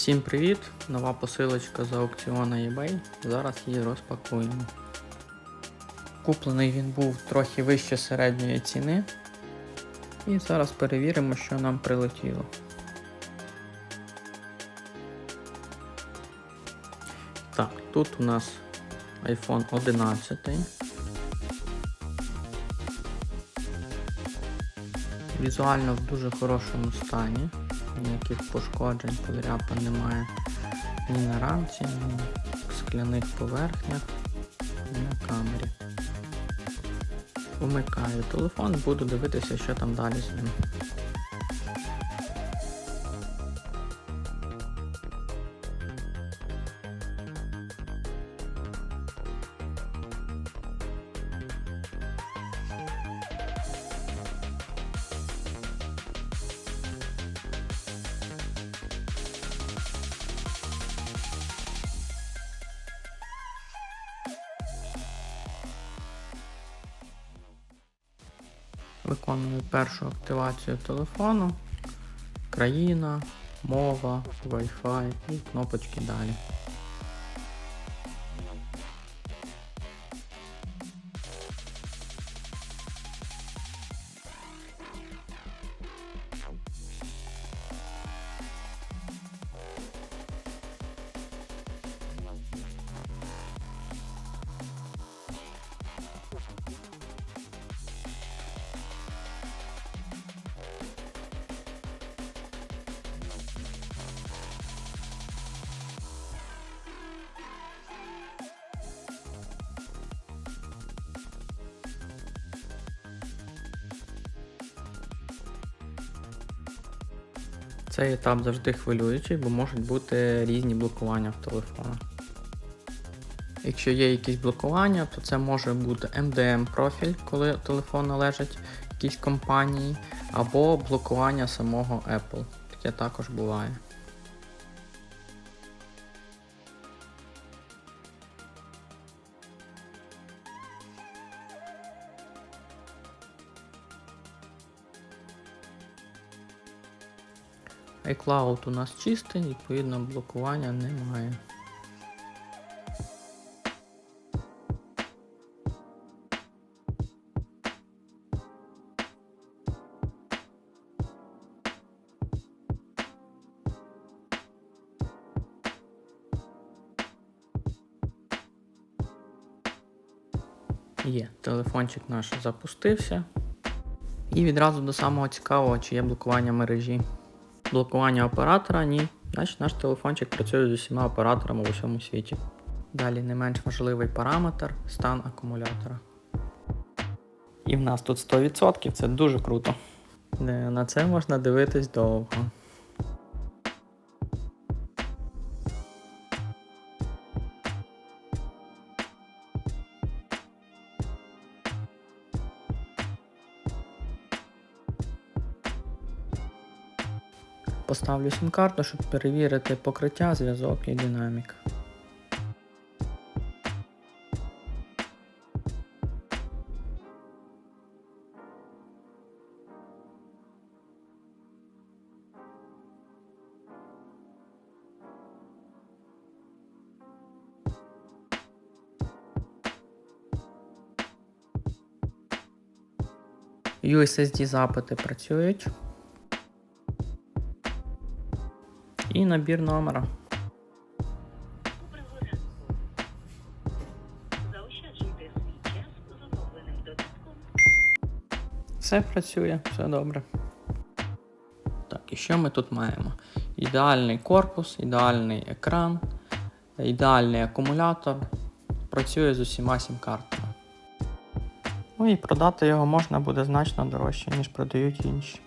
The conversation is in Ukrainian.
Всім привіт! Нова посилочка з аукціону eBay. Зараз її розпакуємо. Куплений він був трохи вище середньої ціни. І зараз перевіримо, що нам прилетіло. Так, тут у нас iPhone 11. Візуально в дуже хорошому стані. Ніяких пошкоджень, подряпин немає ні на рамці, ні на скляних поверхнях, ні на камері. Вмикаю телефон, буду дивитися, що там далі з ним. Виконую першу активацію телефону, країна, мова, Wi-Fi і кнопочки далі. Цей етап завжди хвилюючий, бо можуть бути різні блокування в телефонах. Якщо є якісь блокування, то це може бути MDM профіль, коли телефон належить якійсь компанії, або блокування самого Apple. Таке також буває. iCloud у нас чистий, відповідно блокування немає. Є, телефончик наш запустився. І відразу до самого цікавого, чи є блокування мережі. Блокування оператора ні. Значить наш телефончик працює з усіма операторами в усьому світі. Далі не менш важливий параметр стан акумулятора. І в нас тут 100%, це дуже круто. Е, На це можна дивитись довго. Поставлю сім-карту, щоб перевірити покриття, зв'язок і динамік. USSD запити працюють. І набір номера. Все працює, все добре. Так, і що ми тут маємо? Ідеальний корпус, ідеальний екран, ідеальний акумулятор. Працює з усіма сім-картами. Ну і продати його можна буде значно дорожче, ніж продають інші.